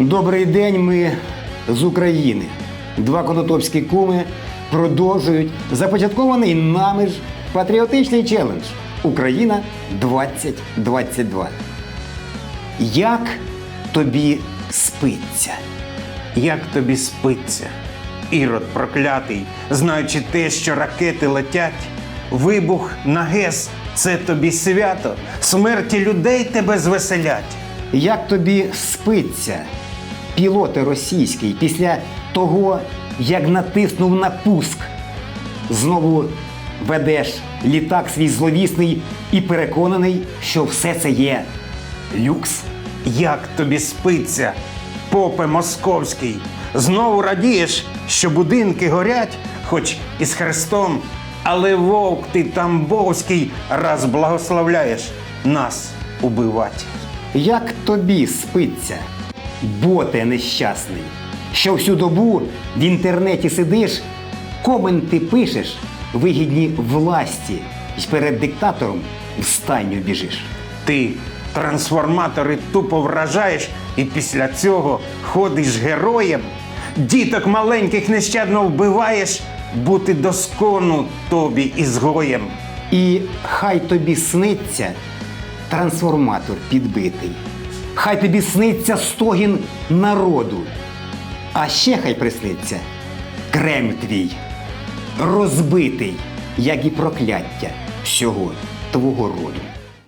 Добрий день, ми з України. Два конотопські куми продовжують започаткований нами ж патріотичний челендж Україна 2022. Як тобі спиться? Як тобі спиться? Ірод проклятий, знаючи те, що ракети летять, вибух на ГЕС це тобі свято, смерті людей тебе звеселять. Як тобі спиться, пілоти російський, після того, як натиснув на пуск, знову ведеш літак свій зловісний і переконаний, що все це є люкс? Як тобі спиться, попе московський? Знову радієш, що будинки горять, хоч і з хрестом, але вовк ти тамбовський раз благословляєш нас убивать. Як тобі спиться, боте нещасний, що всю добу в інтернеті сидиш, коменти пишеш, вигідні власті, і перед диктатором в стайню біжиш. Ти трансформатори тупо вражаєш і після цього ходиш героєм. Діток маленьких нещадно вбиваєш, бути доскону тобі ізгоєм. І хай тобі сниться трансформатор підбитий. Хай тобі сниться стогін народу. А ще хай присниться крем твій, розбитий, як і прокляття всього твого роду.